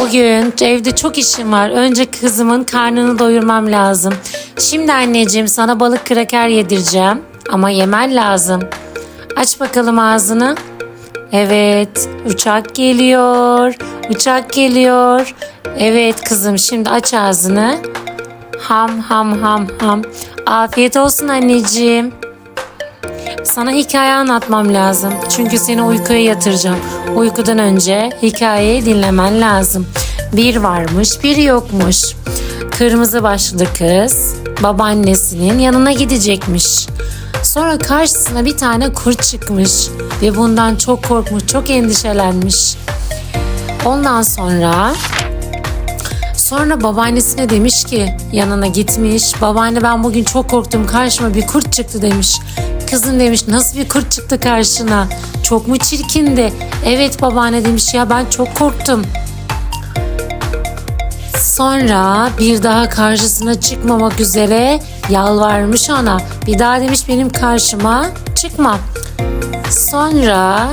Bugün evde çok işim var. Önce kızımın karnını doyurmam lazım. Şimdi anneciğim sana balık kraker yedireceğim. Ama yemen lazım. Aç bakalım ağzını. Evet, uçak geliyor. Uçak geliyor. Evet kızım şimdi aç ağzını. Ham ham ham ham. Afiyet olsun anneciğim. Sana hikaye anlatmam lazım. Çünkü seni uykuya yatıracağım. Uykudan önce hikayeyi dinlemen lazım. Bir varmış, bir yokmuş. Kırmızı başlı kız babaannesinin yanına gidecekmiş. Sonra karşısına bir tane kurt çıkmış ve bundan çok korkmuş, çok endişelenmiş. Ondan sonra Sonra babaannesine demiş ki yanına gitmiş. Babaanne ben bugün çok korktum karşıma bir kurt çıktı demiş. Kızım demiş nasıl bir kurt çıktı karşına? Çok mu çirkindi? Evet babaanne demiş ya ben çok korktum. Sonra bir daha karşısına çıkmamak üzere yalvarmış ona. Bir daha demiş benim karşıma çıkma. Sonra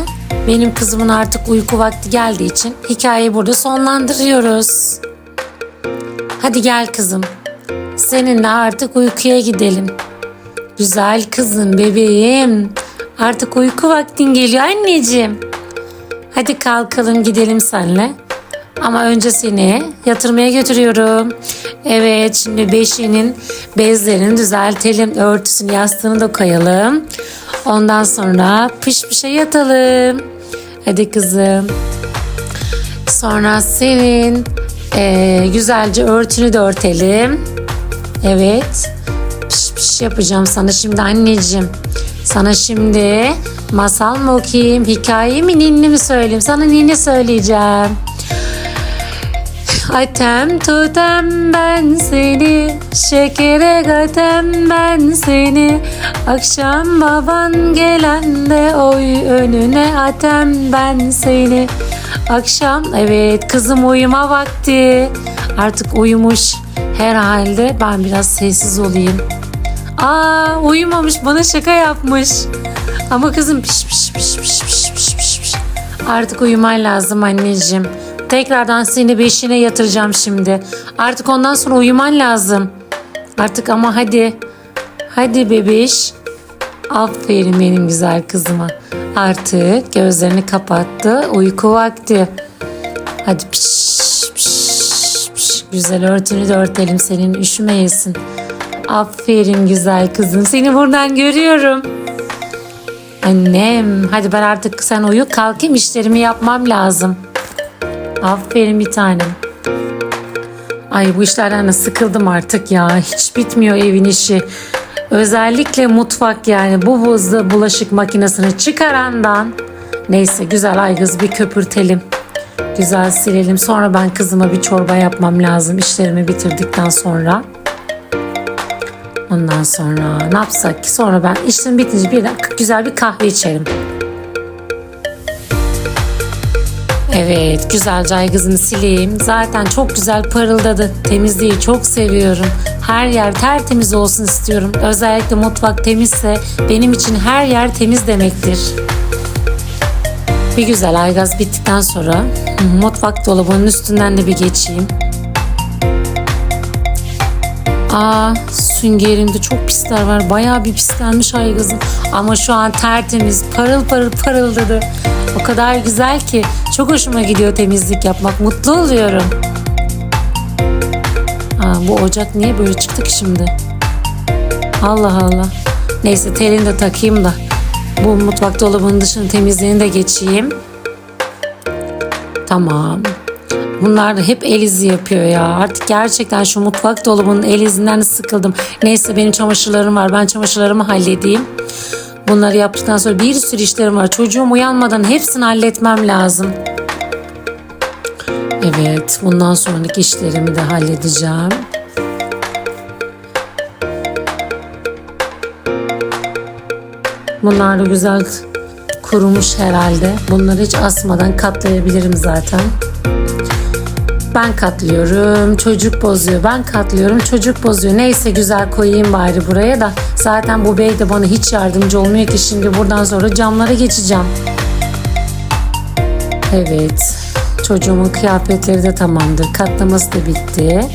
benim kızımın artık uyku vakti geldiği için hikayeyi burada sonlandırıyoruz. Hadi gel kızım. Seninle artık uykuya gidelim. Güzel kızım, bebeğim. Artık uyku vaktin geliyor anneciğim. Hadi kalkalım gidelim senle. Ama önce seni yatırmaya götürüyorum. Evet şimdi beşiğinin bezlerini düzeltelim. Örtüsünü yastığını da koyalım. Ondan sonra pış pışa yatalım. Hadi kızım. Sonra senin eee, güzelce örtünü de örtelim. Evet. Piş yapacağım sana şimdi anneciğim. Sana şimdi masal mı okuyayım, hikaye mi, ninni mi söyleyeyim? Sana ninni söyleyeceğim. Atem tutem ben seni Şekere gatem ben seni Akşam baban gelende Oy önüne atem ben seni Akşam evet kızım uyuma vakti Artık uyumuş Herhalde ben biraz sessiz olayım Aa uyumamış bana şaka yapmış Ama kızım piş piş piş piş piş piş piş piş Artık uyuman lazım anneciğim. Tekrardan seni beşine yatıracağım şimdi. Artık ondan sonra uyuman lazım. Artık ama hadi. Hadi bebiş. Aferin benim güzel kızıma. Artık gözlerini kapattı. Uyku vakti. Hadi piş piş piş. Güzel örtünü de örtelim senin üşümeyesin. Aferin güzel kızım. Seni buradan görüyorum. Annem hadi ben artık sen uyu kalkayım işlerimi yapmam lazım. Aferin bir tanem. Ay bu işlerden de sıkıldım artık ya. Hiç bitmiyor evin işi. Özellikle mutfak yani bu hızlı bulaşık makinesini çıkarandan. Neyse güzel aygız bir köpürtelim. Güzel silelim. Sonra ben kızıma bir çorba yapmam lazım işlerimi bitirdikten sonra. Ondan sonra ne yapsak ki? Sonra ben işim bitince bir de güzel bir kahve içerim. Evet, güzelce aygızını sileyim. Zaten çok güzel parıldadı. Temizliği çok seviyorum. Her yer tertemiz olsun istiyorum. Özellikle mutfak temizse benim için her yer temiz demektir. Bir güzel aygaz bittikten sonra mutfak dolabının üstünden de bir geçeyim. Aa süngerimde çok pisler var. Bayağı bir pislenmiş aygazım. Ama şu an tertemiz, parıl parıl parıldadı. O kadar güzel ki çok hoşuma gidiyor temizlik yapmak. Mutlu oluyorum. Aa, bu ocak niye böyle çıktı ki şimdi? Allah Allah. Neyse telini de takayım da bu mutfak dolabının dışını temizliğini de geçeyim. Tamam. Bunlar da hep el izi yapıyor ya. Artık gerçekten şu mutfak dolabının el izinden sıkıldım. Neyse benim çamaşırlarım var. Ben çamaşırlarımı halledeyim. Bunları yaptıktan sonra bir sürü işlerim var. Çocuğum uyanmadan hepsini halletmem lazım. Evet, bundan sonraki işlerimi de halledeceğim. Bunlar da güzel kurumuş herhalde. Bunları hiç asmadan katlayabilirim zaten. Ben katlıyorum, çocuk bozuyor. Ben katlıyorum, çocuk bozuyor. Neyse güzel koyayım bari buraya da. Zaten bu bey de bana hiç yardımcı olmuyor ki şimdi buradan sonra camlara geçeceğim. Evet. Çocuğumun kıyafetleri de tamamdır. Katlaması da bitti.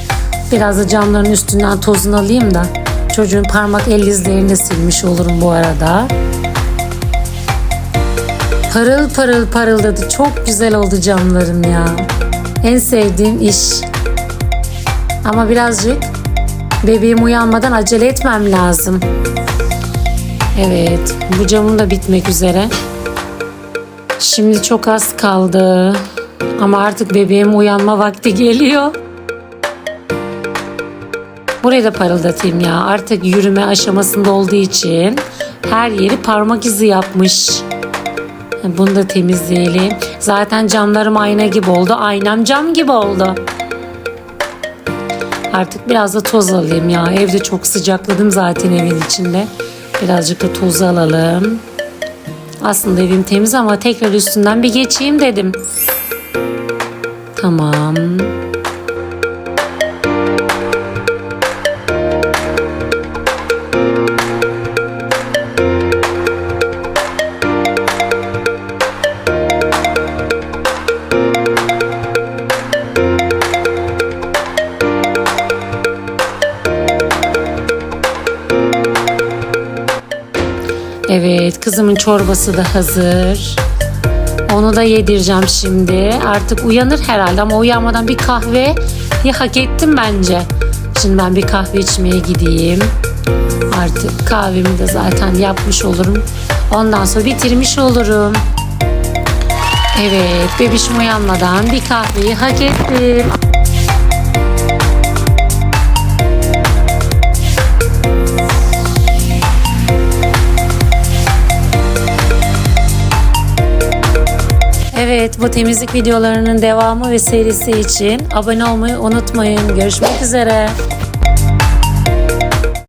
Biraz da camların üstünden tozunu alayım da çocuğun parmak el izlerini de silmiş olurum bu arada. Parıl parıl parıldadı. Çok güzel oldu camlarım ya. En sevdiğim iş. Ama birazcık bebeğim uyanmadan acele etmem lazım. Evet, bu camım da bitmek üzere. Şimdi çok az kaldı. Ama artık bebeğim uyanma vakti geliyor. Burayı da parıldatayım ya. Artık yürüme aşamasında olduğu için her yeri parmak izi yapmış. Bunu da temizleyelim. Zaten camlarım ayna gibi oldu. Aynam cam gibi oldu. Artık biraz da toz alayım ya. Evde çok sıcakladım zaten evin içinde. Birazcık da toz alalım. Aslında evim temiz ama tekrar üstünden bir geçeyim dedim. Tamam. Kızımın çorbası da hazır. Onu da yedireceğim şimdi. Artık uyanır herhalde ama uyanmadan bir kahve ya hak ettim bence. Şimdi ben bir kahve içmeye gideyim. Artık kahvemi de zaten yapmış olurum. Ondan sonra bitirmiş olurum. Evet, bebişim uyanmadan bir kahveyi hak ettim. Evet bu temizlik videolarının devamı ve serisi için abone olmayı unutmayın. Görüşmek üzere.